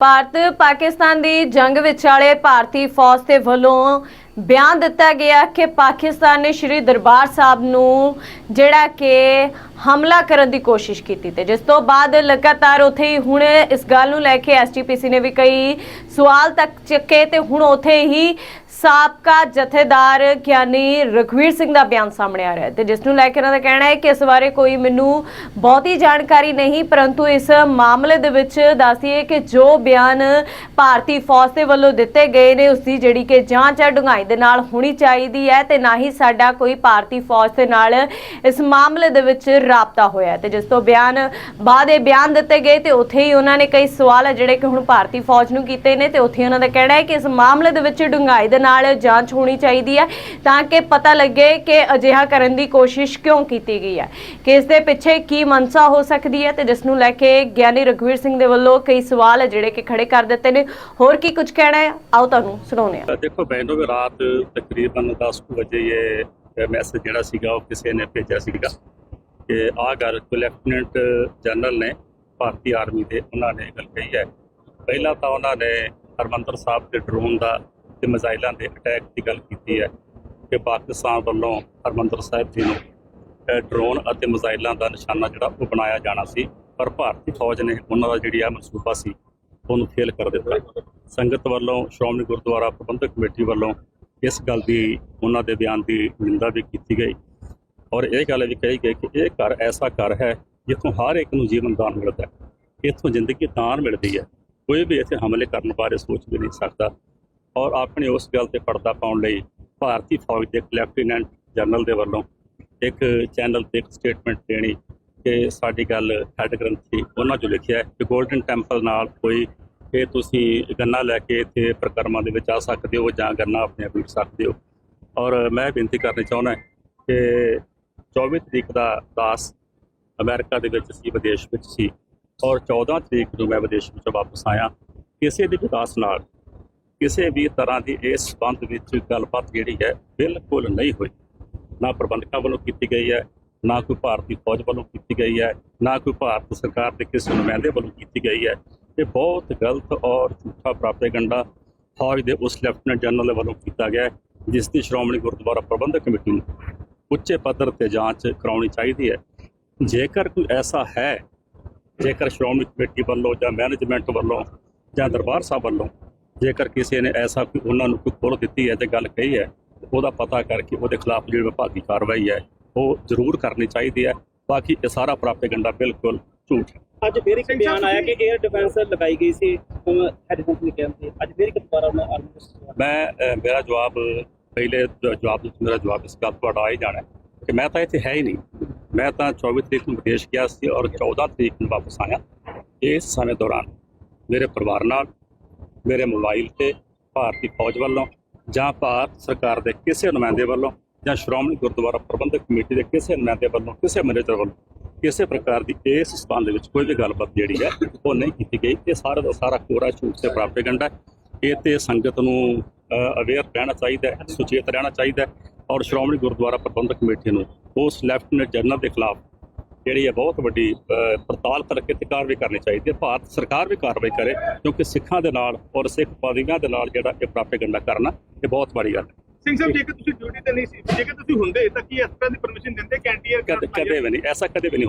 ਭਾਰਤ ਪਾਕਿਸਤਾਨ ਦੀ ਜੰਗ ਵਿਚਾਲੇ ਭਾਰਤੀ ਫੌਜ ਦੇ ਵੱਲੋਂ ਬਿਆਨ ਦਿੱਤਾ ਗਿਆ ਕਿ ਪਾਕਿਸਤਾਨ ਨੇ ਸ਼੍ਰੀ ਦਰਬਾਰ ਸਾਹਿਬ ਨੂੰ ਜਿਹੜਾ ਕਿ ਹਮਲਾ ਕਰਨ ਦੀ ਕੋਸ਼ਿਸ਼ ਕੀਤੀ ਤੇ ਜਿਸ ਤੋਂ ਬਾਅਦ ਲਗਾਤਾਰ ਉੱਥੇ ਹੀ ਹੁਣ ਇਸ ਗੱਲ ਨੂੰ ਲੈ ਕੇ ਐਸਟੀਪੀਸੀ ਨੇ ਵੀ ਕਈ ਸਵਾਲ ਤੱਕ ਚੱਕੇ ਤੇ ਹੁਣ ਉੱਥੇ ਹੀ ਸਾਬਕਾ ਜਥੇਦਾਰ ਗਿਆਨੀ ਰਘਵੀਰ ਸਿੰਘ ਦਾ ਬਿਆਨ ਸਾਹਮਣੇ ਆ ਰਿਹਾ ਹੈ ਤੇ ਜਿਸ ਨੂੰ ਲੈ ਕੇ ਉਹਨਾਂ ਦਾ ਕਹਿਣਾ ਹੈ ਕਿ ਇਸ ਬਾਰੇ ਕੋਈ ਮੈਨੂੰ ਬਹੁਤੀ ਜਾਣਕਾਰੀ ਨਹੀਂ, ਪਰੰਤੂ ਇਸ ਮਾਮਲੇ ਦੇ ਵਿੱਚ ਦੱਸਦੀਏ ਕਿ ਜੋ ਬਿਆਨ ਭਾਰਤੀ ਫੌਜ ਦੇ ਵੱਲੋਂ ਦਿੱਤੇ ਗਏ ਨੇ ਉਸ ਦੀ ਜਿਹੜੀ ਕਿ ਜਾਂਚ ਹੈ, ਡੂੰਘਾਈ ਦੇ ਨਾਲ ਹੋਣੀ ਚਾਹੀਦੀ ਹੈ ਤੇ ਨਾ ਹੀ ਸਾਡਾ ਕੋਈ ਭਾਰਤੀ ਫੌਜ ਦੇ ਨਾਲ ਇਸ ਮਾਮਲੇ ਦੇ ਵਿੱਚ ਰਾਬਤਾ ਹੋਇਆ ਹੈ ਤੇ ਜਿਸ ਤੋਂ ਬਿਆਨ ਬਾਅਦ ਇਹ ਬਿਆਨ ਦਿੱਤੇ ਗਏ ਤੇ ਉੱਥੇ ਹੀ ਉਹਨਾਂ ਨੇ ਕਈ ਸਵਾਲ ਹੈ ਜਿਹੜੇ ਕਿ ਹੁਣ ਭਾਰਤੀ ਫੌਜ ਨੂੰ ਕੀਤੇ ਨੇ ਤੇ ਉੱਥੇ ਉਹਨਾਂ ਦਾ ਕਹਿਣਾ ਹੈ ਕਿ ਇਸ ਮਾਮਲੇ ਦੇ ਵਿੱਚ ਡੂੰਘਾਈ ਦੇ ਨਾਲ ਜਾਂਚ ਹੋਣੀ ਚਾਹੀਦੀ ਹੈ ਤਾਂ ਕਿ ਪਤਾ ਲੱਗੇ ਕਿ ਅਜਿਹਾ ਕਰਨ ਦੀ ਕੋਸ਼ਿਸ਼ ਕਿਉਂ ਕੀਤੀ ਗਈ ਹੈ। ਕਿ ਦੇ ਪਿੱਛੇ ਕੀ ਮਨਸਾ ਹੋ ਸਕਦੀ ਹੈ ਤੇ ਜਿਸ ਨੂੰ ਲੈ ਕੇ ਗਿਆਨੀ ਰਘਵੀਰ ਸਿੰਘ ਦੇ ਵੱਲੋਂ ਕਈ ਸਵਾਲ ਜਿਹੜੇ ਕਿ ਖੜੇ ਕਰ ਦਿੱਤੇ ਨੇ। ਹੋਰ ਕੀ ਕੁਝ ਕਹਿਣਾ ਹੈ? ਆਓ ਤੁਹਾਨੂੰ ਸੁਣਾਉਂਦੇ ਹਾਂ। ਦੇਖੋ ਮੈਨੂੰ ਵੀ ਰਾਤ ਤਕਰੀਬਨ 10 ਵਜੇ ਇਹ ਮੈਸੇਜ ਜਿਹੜਾ ਸੀਗਾ ਉਹ ਕਿਸੇ ਨੇ ਭੇਜਿਆ ਸੀਗਾ ਕਿ ਆਹ ਗੱਲ ਲੈਫਟੀਨੈਂਟ ਜਨਰਲ ਨੇ, ਭਾਰਤੀ ਆਰਮੀ ਦੇ, ਉਹਨਾਂ ਨੇ ਗੱਲ ਕਹੀ ਹੈ। ਪਹਿਲਾਂ ਤਾਂ ਉਹਨਾਂ ਨੇ ਹਰਮੰਦਰ ਸਾਹਿਬ ਦੇ ਡਰੋਨ ਦਾ ਤੇ ਮਿਜ਼ਾਈਲਾਂ ਦੇ ਅਟੈਕ ਦੀ ਗੱਲ ਕੀਤੀ ਹੈ ਕਿ ਪਾਕਿਸਤਾਨ ਵੱਲੋਂ ਹਰਮੰਦਰ ਸਾਹਿਬ ਜੀ ਨੂੰ ਡਰੋਨ ਅਤੇ ਮਿਜ਼ਾਈਲਾਂ ਦਾ ਨਿਸ਼ਾਨਾ ਜਿਹੜਾ ਉਹ ਬਣਾਇਆ ਜਾਣਾ ਸੀ, ਪਰ ਭਾਰਤੀ ਫੌਜ ਨੇ ਉਹਨਾਂ ਦਾ ਜਿਹੜੀ ਆ ਮਨਸੂਬਾ ਸੀ, ਉਹਨੂੰ ਫੇਲ ਕਰ ਦਿੱਤਾ। ਸੰਗਤ ਵੱਲੋਂ ਸ਼੍ਰੋਮਣੀ ਗੁਰਦੁਆਰਾ ਪ੍ਰਬੰਧਕ ਕਮੇਟੀ ਵੱਲੋਂ ਇਸ ਗੱਲ ਦੀ ਉਹਨਾਂ ਦੇ ਬਿਆਨ ਦੀ ਨਿੰਦਾ ਵੀ ਕੀਤੀ ਗਈ ਔਰ ਇਹ ਗੱਲ ਵੀ ਕਹੀ ਗਈ ਕਿ ਇਹ ਘਰ ਐਸਾ ਘਰ ਹੈ ਜਿੱਥੋਂ ਹਰ ਇੱਕ ਨੂੰ ਜੀਵਨ ਦਾਨ ਮਿਲਦਾ ਹੈ, ਇੱਥੋਂ ਜ਼ਿੰਦਗੀ ਦਾਨ ਮਿਲਦੀ ਹੈ। ਕੋਈ ਵੀ ਇੱਥੇ ਹਮਲੇ ਕਰਨ ਬਾਰੇ ਸੋਚ ਵੀ ਨਹੀਂ ਸਕਦਾ। ਔਰ ਆਪਣੀ ਉਸ ਗੱਲ ਤੇ ਪਰਦਾ ਪਾਉਣ ਲਈ ਭਾਰਤੀ ਫੌਜ ਦੇ ਇੱਕ ਲੈਫਟੀਨੈਂਟ ਜਨਰਲ ਦੇ ਵੱਲੋਂ ਇੱਕ ਚੈਨਲ ਤੇ ਇੱਕ ਸਟੇਟਮੈਂਟ ਦੇਣੀ ਕਿ ਸਾਡੀ ਗੱਲ ਹੈਡ ਗ੍ਰੰਥੀ ਉਹਨਾਂ ਜੋ ਲਿਖਿਆ ਕਿ 골ਡਨ ਟੈਂਪਲ ਨਾਲ ਕੋਈ ਇਹ ਤੁਸੀਂ ਗੰਨਾ ਲੈ ਕੇ ਇੱਥੇ ਪ੍ਰਕਰਮਾਂ ਦੇ ਵਿੱਚ ਆ ਸਕਦੇ ਹੋ ਜਾਂ ਗੰਨਾ ਆਪਣੇ ਆਪ ਬੀਟ ਸਕਦੇ ਹੋ। ਔਰ ਮੈਂ ਬੇਨਤੀ ਕਰਨੀ ਚਾਹੁੰਦਾ ਕਿ 24 ਤਰੀਕ ਦਾ ਦਾਸ ਅਮਰੀਕਾ ਦੇ ਵਿੱਚ ਸੀ, ਵਿਦੇਸ਼ ਵਿੱਚ ਸੀ। ਔਰ 14 ਤਰੀਕ ਨੂੰ ਮੈਂ ਵਿਦੇਸ਼ ਵਿੱਚੋਂ ਵਾਪਸ ਆਇਆ। ਕਿਸੇ ਦੇ ਵਿਕਾਸ ਨਾਲ ਕਿਸੇ ਵੀ ਤਰ੍ਹਾਂ ਦੀ ਇਸ ਸੰਬੰਧ ਵਿੱਚ ਗੱਲਬਾਤ ਜਿਹੜੀ ਹੈ ਬਿਲਕੁਲ ਨਹੀਂ ਹੋਈ। ਨਾ ਪ੍ਰਬੰਧਕਾਂ ਵੱਲੋਂ ਕੀਤੀ ਗਈ ਹੈ, ਨਾ ਕੋਈ ਭਾਰਤੀ ਫੌਜ ਵੱਲੋਂ ਕੀਤੀ ਗਈ ਹੈ, ਨਾ ਕੋਈ ਭਾਰਤ ਸਰਕਾਰ ਦੇ ਕਿਸੇ ਨੁਮਾਇੰਦੇ ਵੱਲੋਂ ਕੀਤੀ ਗਈ ਹੈ। ਇਹ ਬਹੁਤ ਗਲਤ ਔਰ ਝੂਠਾ ਪ੍ਰਾਪੇਗੰਡਾ ਫੌਜ ਦੇ ਉਸ ਲੈਫਟੀਨੈਂਟ ਜਨਰਲ ਵੱਲੋਂ ਕੀਤਾ ਗਿਆ ਜਿਸ ਦੀ ਸ਼੍ਰੋਮਣੀ ਗੁਰਦੁਆਰਾ ਪ੍ਰਬੰਧਕ ਕਮੇਟੀ ਨੂੰ ਉੱਚੇ ਪੱਧਰ ਤੇ ਜਾਂਚ ਕਰਾਉਣੀ ਚਾਹੀਦੀ ਹੈ। ਜੇਕਰ ਕੋਈ ਐਸਾ ਹੈ, ਜੇਕਰ ਸ਼੍ਰੋਮਣੀ ਕਮੇਟੀ ਵੱਲੋਂ ਜਾਂ ਮੈਨੇਜਮੈਂਟ ਵੱਲੋਂ ਜਾਂ ਦਰਬਾਰ ਸਾਹਿਬ ਵੱਲੋਂ ਜੇਕਰ ਕਿਸੇ ਨੇ ਐਸਾ ਕੋਈ ਉਹਨਾਂ ਨੂੰ ਕੋਈ ਖੋਲ ਦਿੱਤੀ ਹੈ ਤੇ ਗੱਲ ਕਹੀ ਹੈ ਉਹਦਾ ਪਤਾ ਕਰਕੇ ਉਹਦੇ ਖਿਲਾਫ ਜਿਹੜੀ ਵਿਭਾਗੀ ਕਾਰਵਾਈ ਹੈ ਉਹ ਜ਼ਰੂਰ ਕਰਨੀ ਚਾਹੀਦੀ ਹੈ। ਬਾਕੀ ਇਹ ਸਾਰਾ ਪ੍ਰਾਪੇਗੰਡਾ ਬਿਲਕੁਲ ਝੂਠ ਹੈ। ਅੱਜ ਫਿਰ ਇੱਕ ਬਿਆਨ ਆਇਆ ਕਿ 에ਅਰ ਡਿਫੈਂਸ ਲਗਾਈ ਗਈ ਸੀ ਹੈਡਫੋਨ ਦੇ ਕੈਂਪ ਤੇ ਅੱਜ ਫਿਰ ਇੱਕ ਦੁਬਾਰਾ ਉਹਨਾਂ ਆਰਮੀ ਦੇ ਮੈਂ ਮੇਰਾ ਜਵਾਬ ਪਹਿਲੇ ਜਵਾਬ ਵਿੱਚ ਮੇਰਾ ਜਵਾਬ ਇਸ ਗੱਲ ਤੁਹਾਡਾ ਆ ਹੀ ਜਾਣਾ ਕਿ ਮੈਂ ਤਾਂ ਇੱਥੇ ਹੈ ਹੀ ਨਹੀਂ। ਮੈਂ ਤਾਂ 24 ਤਰੀਕ ਨੂੰ ਵਿਦੇਸ਼ ਗਿਆ ਸੀ ਔਰ 14 ਤਰੀਕ ਨੂੰ ਵਾਪਸ ਆਇਆ। ਇਸ ਸਮੇਂ ਦੌਰਾਨ ਮੇਰੇ ਪਰਿਵਾਰ ਨਾਲ ਮੇਰੇ ਮੋਬਾਈਲ ਤੇ ਭਾਰਤੀ ਫੌਜ ਵੱਲੋਂ ਜਾਂ ਭਾਰਤ ਸਰਕਾਰ ਦੇ ਕਿਸੇ ਨੁਮਾਇੰਦੇ ਵੱਲੋਂ ਜਾਂ ਸ਼੍ਰੋਮਣੀ ਗੁਰਦੁਆਰਾ ਪ੍ਰਬੰਧਕ ਕਮੇਟੀ ਦੇ ਕਿਸੇ ਨੁਮਾਇੰਦੇ ਵੱਲੋਂ, ਕਿਸੇ ਮੈਨੇਜਰ ਵੱਲੋਂ, ਕਿਸੇ ਪ੍ਰਕਾਰ ਦੀ ਇਸ ਸਬੰਧ ਦੇ ਵਿੱਚ ਕੋਈ ਵੀ ਗੱਲਬਾਤ ਜਿਹੜੀ ਹੈ ਉਹ ਨਹੀਂ ਕੀਤੀ ਗਈ। ਇਹ ਸਾਰਾ ਦਾ ਸਾਰਾ ਕੋਰਾ ਝੂਠ ਤੇ ਪ੍ਰਾਪੇਗੰਡਾ ਹੈ। ਇਹ ਤੇ ਸੰਗਤ ਨੂੰ ਅਵੇਅਰ ਰਹਿਣਾ ਚਾਹੀਦਾ ਹੈ, ਸੁਚੇਤ ਰਹਿਣਾ ਚਾਹੀਦਾ ਹੈ ਔਰ ਸ਼੍ਰੋਮਣੀ ਗੁਰਦੁਆਰਾ ਪ੍ਰਬੰਧਕ ਕਮੇਟੀ ਨੂੰ ਉਸ ਲੈਫਟੀਨੈਂਟ ਜਨਰਲ ਦੇ ਖਿਲਾਫ ਜਿਹੜੀ ਹੈ ਬਹੁਤ ਵੱਡੀ ਪੜਤਾਲ ਕਰਕੇ ਤੇ ਕਾਰਵਾਈ ਕਰਨੀ ਚਾਹੀਦੀ ਹੈ। ਭਾਰਤ ਸਰਕਾਰ ਵੀ ਕਾਰਵਾਈ ਕਰੇ ਕਿਉਂਕਿ ਸਿੱਖਾਂ ਦੇ ਨਾਲ ਔਰ ਸਿੱਖ ਪਾਦਰੀਆਂ ਦੇ ਨਾਲ ਜਿਹੜਾ ਇਹ ਪ੍ਰਾਪੇਗੰਡਾ ਕਰਨਾ ਇਹ ਬਹੁਤ ਮਾੜੀ ਗੱਲ ਹੈ। ਸਿੰਘ ਸਾਹਿਬ ਜੇਕਰ ਤੁਸੀਂ ਡਿਊਟੀ ਤੇ ਨਹੀਂ ਸੀ ਜੇਕਰ ਤੁਸੀਂ ਹੁੰਦੇ ਤਾਂ ਕੀ ਇਸ ਤਰ੍ਹਾਂ ਦੀ ਪਰਮਿਸ਼ਨ ਦਿੰਦੇ? ਕੈਂਟੀਅਰ ਕਦੇ ਵੀ ਨਹੀਂ ਐਸਾ ਕਦੇ ਵੀ ਨਹੀਂ